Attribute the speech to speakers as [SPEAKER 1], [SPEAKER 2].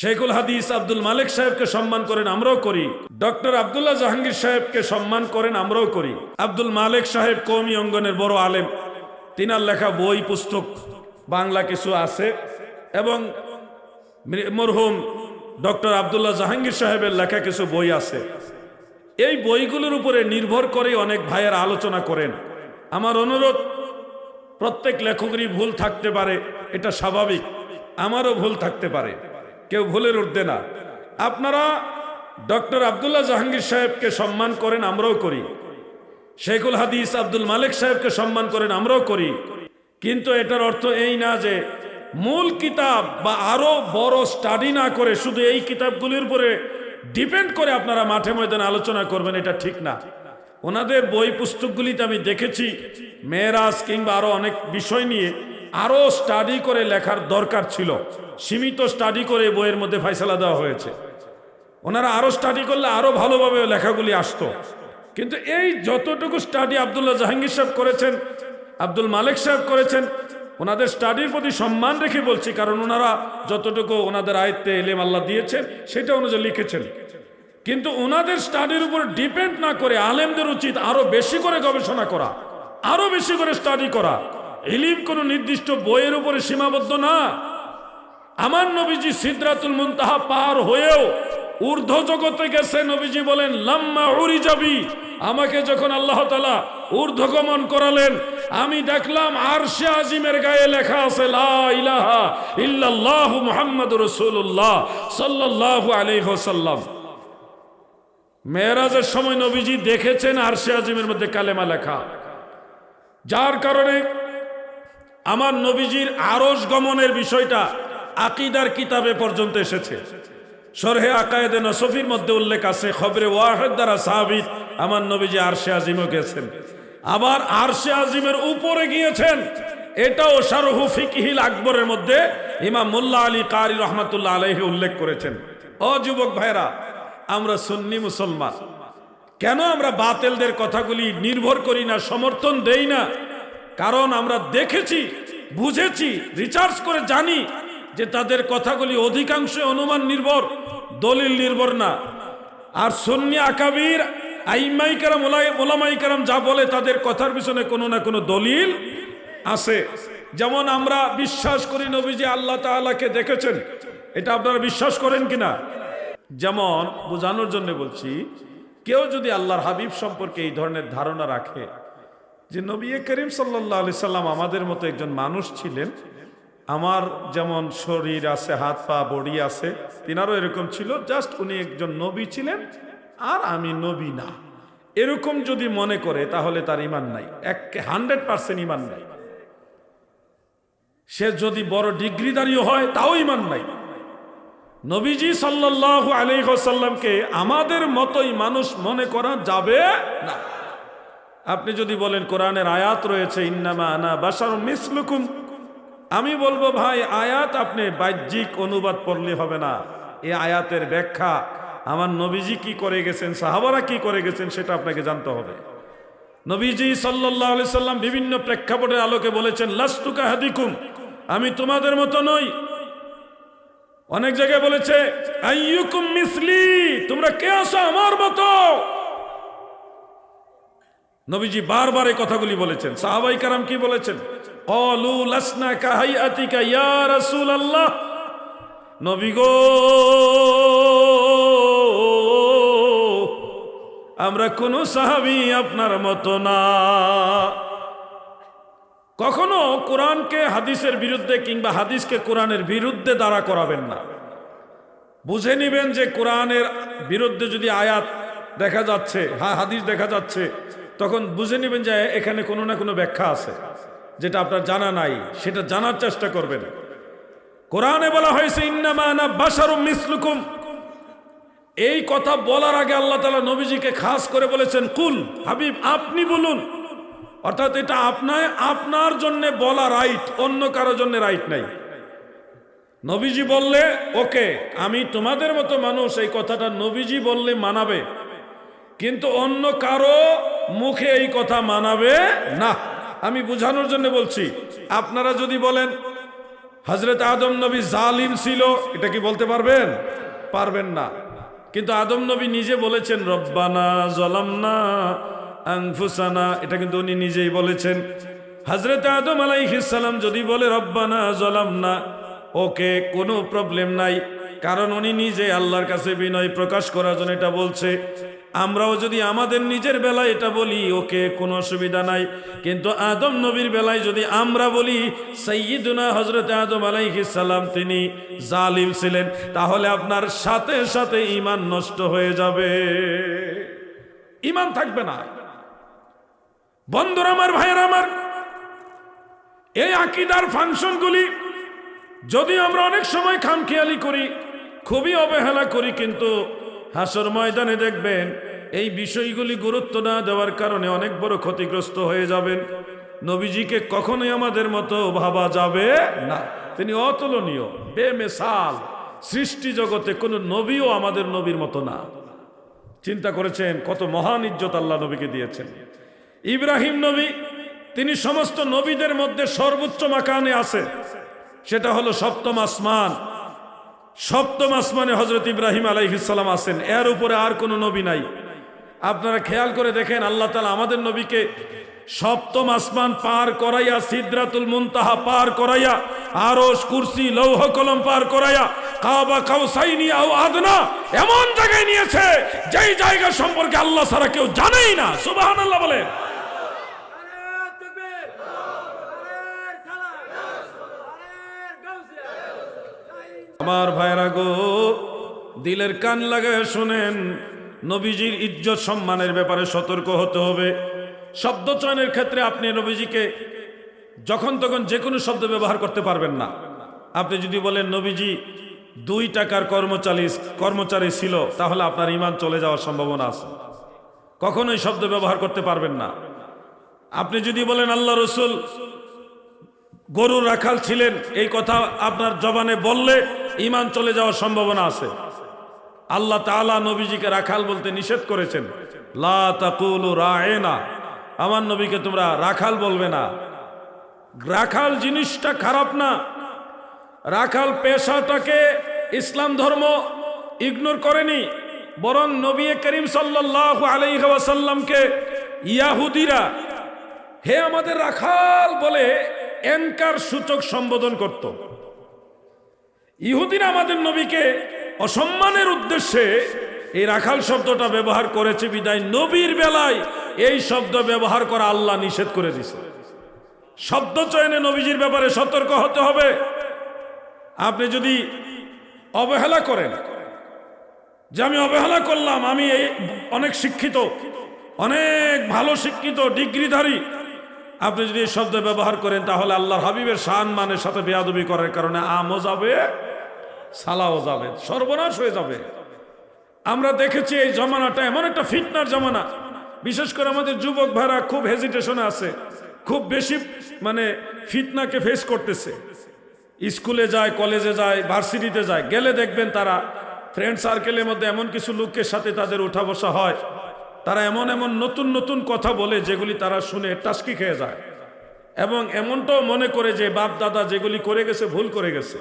[SPEAKER 1] শেখুল হাদিস আব্দুল মালিক সাহেবকে সম্মান করেন, আমরাও করি। ডক্টর আব্দুল্লাহ জাহাঙ্গীর সাহেবকে সম্মান করেন, আমরাও করি। আব্দুল মালিক সাহেব কৌমি অঙ্গনের বড় আলেম। তিনার লেখা বই, পুস্তক, বাংলা কিছু আছে। এবং মরহুম ডক্টর আব্দুল্লাহ জাহাঙ্গীর সাহেবের লেখা কিছু বই আছে। এই বইগুলোর উপরে নির্ভর করে অনেক ভাইয়ের আলোচনা করেন। আমার অনুরোধ, প্রত্যেক লেখকেরই ভুল থাকতে পারে, এটা স্বাভাবিক। আমারও ভুল থাকতে পারে। কেউ ভুলের উঠবে না। আপনারা ডক্টর আব্দুল্লাহ জাহাঙ্গীর সাহেবকে সম্মান করেন, আমরাও করি। শেখুল হাদিস আব্দুল মালিক সাহেবকে সম্মান করেন, আমরাও করি। কিন্তু এটার অর্থ এই না যে মূল কিতাব বা আরও বড় স্টাডি না করে শুধু এই কিতাবগুলির উপরে ডিপেন্ড করে আপনারা মাঠে ময়দানে আলোচনা করবেন, এটা ঠিক না। ওনাদের বই পুস্তকগুলিতে আমি দেখেছি, মেয়েরাজ কিংবা আরও অনেক বিষয় নিয়ে। আরও স্টাডি করে লেখার দরকার ছিল। সীমিত স্টাডি করে বইয়ের মধ্যে ফয়সলা দেওয়া হয়েছে। ওনারা আরও স্টাডি করলে আরও ভালোভাবে লেখাগুলি আসতো। কিন্তু এই যতটুকু স্টাডি আব্দুল্লাহ জাহাঙ্গীর সাহেব করেছেন, আব্দুল মালিক সাহেব করেছেন, ওনাদের স্টাডির প্রতি সম্মান রেখে বলছি, কারণ ওনারা যতটুকু ওনাদের আয়ত্তে এলেম আল্লাহ দিয়েছেন, সেটা অনুযায়ী লিখেছেন। কিন্তু ওনাদের স্টাডির উপর ডিপেন্ড না করে আলেমদের উচিত আরও বেশি করে গবেষণা করা, আরও বেশি করে স্টাডি করা। এলিম কোনো নির্দিষ্ট বইয়ের উপরে সীমাবদ্ধ না। আমার নবীজি সিদ্রাতুল মুনতাহা পার হয়েও ঊর্ধ্ব জগতে গেছে, নবীজি বলেন, লাম্মা উড়ি যাবি আমাকে যখন আল্লাহ তালা ঊর্ধ্বগমন করালেন, আমি দেখলাম আরশে আজিমের গায়ে লেখা আছে ইলাহা রাসূলুল্লাহ সাল্লাল্লাহু আলাইহি ওয়াসাল্লাম। মেয়েরাজের সময় নবীজি দেখেছেন আরশে আজিমের মধ্যে কালেমা লেখা। যার কারণে আমার নবীজির আরস গমনের বিষয়টা আকিদার কিতাবে পর্যন্ত এসেছে। সরহে আকায়েদে নসফির মধ্যে উল্লেখ আছে, খবরে ওয়াহেদ দ্বারা সাহাবিদ আমার নবীজি আরশে আজিমও গেছেন। আবার আরশে আজিমের উপরে গিয়েছেন, এটাও শারহু ফিকহিল আকবরের মধ্যে ইমাম মোল্লা আলী কারি রহমাতুল্লাহ আলহি উল্লেখ করেছেন। ও যুবক ভাইরা আমরা সুন্নি মুসলমান। কেন আমরা বাতেলদের কথাগুলি নির্ভর করি না, সমর্থন দেই না? কারণ আমরা দেখেছি, বুঝেছি রিচার্জ করে জানি যে তাদের কথাগুলি অধিকাংশ অনুমান নির্ভর, দলিল নির্ভর না। আর সন্নি আকাবির আইমাইকারাম যা বলে তাদের কথার পিছনে কোনো না কোনো দলিল আছে। যেমন আমরা বিশ্বাস করি নবীজি আল্লাহ তাআলাকে দেখেছেন। এটা আপনারা বিশ্বাস করেন কিনা? যেমন, বোঝানোর জন্য বলছি, কেউ যদি আল্লাহর হাবিব সম্পর্কে এই ধরনের ধারণা রাখে যে নবী করিম সাল্লাহ আলি সাল্লাম আমাদের মতো একজন মানুষ ছিলেন। আমার যেমন শরীর আছে, হাত পা, বডি আছে, তিনারও এরকম ছিল, জাস্ট উনি একজন নবী ছিলেন আর আমি নবী না। এরকম যদি মনে করে তাহলে তার ইমান নাই। এক হান্ড্রেড পার্সেন্ট ইমান নাই। সে যদি বড় ডিগ্রিদারিও হয়, তাও ইমান নাই। নবীজি সাল্লাহ আলিহাসাল্লামকে আমাদের মতোই মানুষ মনে করা যাবে না। আপনি যদি বলেন কোরআনের আয়াত রয়েছে, ইন্নামা আনা বাসার মিসলুকুম, আমি বলব ভাই, আয়াত আপনি বাহ্যিক অনুবাদ পড়লে হবে না। এই আয়াতের ব্যাখ্যা, আমার নবীজি কি করে গেছেন, সাহাবারা কি করে গেছেন, সেটা আপনাকে জানতে হবে। নবীজি সাল্লাহ আলি সাল্লাম বিভিন্ন প্রেক্ষাপটের আলোকে বলেছেন, লাস্তুকা হাদিকুম, আমি তোমাদের মতো নই। অনেক জায়গায় বলেছে, আইয়ুকুম মিসলি, তোমরা কে আসো আমার মতো? নবীজি বারবার এই কথাগুলি বলেছেন। সাহাবাই কারাম কি বলেছেন? কলু লাসনা কাহাইয়াতিকা ইয়া রাসূলুল্লাহ। নবী গো, আমরা কোন সাহাবি আপনার মতো না। কখনো কোরআনকে, হাদিসের বিরুদ্ধে কিংবা হাদিসকে কোরআনের বিরুদ্ধে দাঁড়া করাবেন না। বুঝে নিবেন যে কোরআনের বিরুদ্ধে যদি আয়াত দেখা যাচ্ছে, হা, হাদিস দেখা যাচ্ছে তখন বুঝে নেবেন যে এখানে কোনো না কোনো ব্যাখ্যা আছে। যেটা আপনার জানা নাই, সেটা জানার চেষ্টা করবেন। কোরআনে বলা হয়েছে ইন্নামানা এই কথা বলার আগে আল্লাহ তালা নবীজিকে খাস করে বলেছেন, কুল, হাবিব, আপনি বলুন। অর্থাৎ এটা আপনায় আপনার জন্য বলা রাইট অন্য কারও জন্য রাইট নাই। নবীজি বললে, ওকে, আমি তোমাদের মতো মানুষ, এই কথাটা নবীজি বললে মানাবে। কিন্তু অন্য কারও মুখে এই কথা মানাবে না। আমি বোঝানোর জন্য বলছি, আপনারা যদি বলেন হজরত আদম নবী জালিম ছিল, এটা কি বলতে পারবেন? পারবেন না। কিন্তু আদম নবী নিজে বলেছেন, রব্বানা জলামনা আংফুসানা এটা কিন্তু উনি নিজেই বলেছেন। হজরত আদম আলাইহিসাল্লাম যদি বলে, রব্বানা জলামনা, ওকে কোনো প্রবলেম নাই। কারণ উনি নিজে আল্লাহর কাছে বিনয় প্রকাশ করার জন্য এটা বলছে। আমরাও যদি আমাদের নিজের বেলায় এটা বলি, ওকে কোনো অসুবিধা নাই। কিন্তু আদম নবীর বেলায় যদি আমরা বলি সৈয়দুনা হজরত আদম সালাম, তিনি জালিম ছিলেন, তাহলে আপনার সাথে সাথে ইমান নষ্ট হয়ে যাবে। ইমান থাকবে না। বন্ধুরা আমার, ভাইয়ের আমার, এই আকিদার ফাংশনগুলি যদি আমরা অনেক সময় খামখেয়ালি করি, খুবই অবহেলা করি, কিন্তু হাসর ময়দানে দেখবেন এই বিষয়গুলি গুরুত্ব না দেওয়ার কারণে অনেক বড় ক্ষতিগ্রস্ত হয়ে যাবেন। নবীজিকে কখনোই আমাদের মতো ভাবা যাবে না। তিনি অতুলনীয়, বেমেসাল, সৃষ্টি জগতে কোনো নবীও আমাদের নবীর মতো না। চিন্তা করেছেন, কত মহান ইজ্জত আল্লাহ নবীকে দিয়েছেন। ইব্রাহিম নবী, তিনি সমস্ত নবীদের মধ্যে সর্বোচ্চ মাকানে আছে। সেটা হলো সপ্তম আসমান। সপ্তম আসমানে হজরত ইব্রাহিম আলাইহিসাল্লাম আছেন। এর উপরে আর কোনো নবী নাই। আপনারা খেয়াল করে দেখেন, আল্লাহ তালা আমাদের নবীকে সপ্তম আসমান পার করাইয়া, সিদ্রাতুল মুনতাহা পার করাইয়া আরস কুরসি, লৌহ কলম পার করাইয়া এমন জায়গায় নিয়েছে যেই সম্পর্কে আল্লাহ ছাড়া কেউ জানেই না।
[SPEAKER 2] আরে গাউসিয়া
[SPEAKER 1] আমার ভাইরা গো, দিলের কান লাগায় শুনেন নবীজির ইজ্জত সম্মানের ব্যাপারে সতর্ক হতে হবে। শব্দ চয়নের ক্ষেত্রে আপনি নবীজিকে যখন তখন যে কোনো শব্দ ব্যবহার করতে পারবেন না। আপনি যদি বলেন, নবীজি, দুই টাকার কর্মচারী কর্মচারী ছিল, তাহলে আপনার ইমান চলে যাওয়ার সম্ভাবনা আছে। কখনোই শব্দ ব্যবহার করতে পারবেন না। আপনি যদি বলেন, আল্লাহ রসুল গরুর রাখাল ছিলেন, এই কথা আপনার জবানে বললে ইমান চলে যাওয়ার সম্ভাবনা আছে। আল্লাহ তাআলা নবীজিকে রাখাল বলতে নিষেধ করেছেন। লা আমার নবীকে তোমরা রাখাল বলবে না। রাখাল জিনিসটা খারাপ না। রাখাল পেশাটাকে ইসলাম ধর্ম ইগনোর করেনি। বরং নবী করিম সাল্লাল্লাহু আলাইহি ওয়াসাল্লামকে ইয়াহুদিরা, হে আমাদের রাখাল বলে এনকার সূচক সম্বোধন করত। ইহুদিরা আমাদের নবীকে অসম্মানের উদ্দেশ্যে এই রাখাল শব্দটা ব্যবহার করেছে বিদায় নবীর বেলায়। এই শব্দ ব্যবহার করা আল্লাহ নিষেধ করে দিছে শব্দ চয়নে নবীজির ব্যাপারে সতর্ক হতে হবে। আপনি যদি অবহেলা করেন, যে আমি অবহেলা করলাম, আমি এই অনেক শিক্ষিত, অনেক ভালো শিক্ষিত, ডিগ্রিধারী, আপনি যদি এই শব্দ ব্যবহার করেন, তাহলে আল্লাহ হাবিবের শান মানের সাথে বেয়াদবি করার কারণে আমও যাবে। সালাও যাবে, সর্বনাশ হয়ে যাবে। আমরা দেখেছি এই জমানাটা এমন একটা ফিটনার জমানা। বিশেষ করে আমাদের যুবক ভাইরা খুব হেজিটেশনে আছে, খুব বেশি মানে ফিটনাকে ফেস করতেছে। স্কুলে যায় কলেজে যায় ভার্সিটিতে যায়, গেলে দেখবেন তারা ফ্রেন্ড সার্কেলের মধ্যে এমন কিছু লোকের সাথে তাদের উঠা বসা হয়। তারা এমন এমন নতুন নতুন কথা বলে যেগুলি তারা শুনে টাস্কি খেয়ে যায়। এবং এমনটাও মনে করে যে বাপ দাদা যেগুলি করে গেছে, ভুল করে গেছে।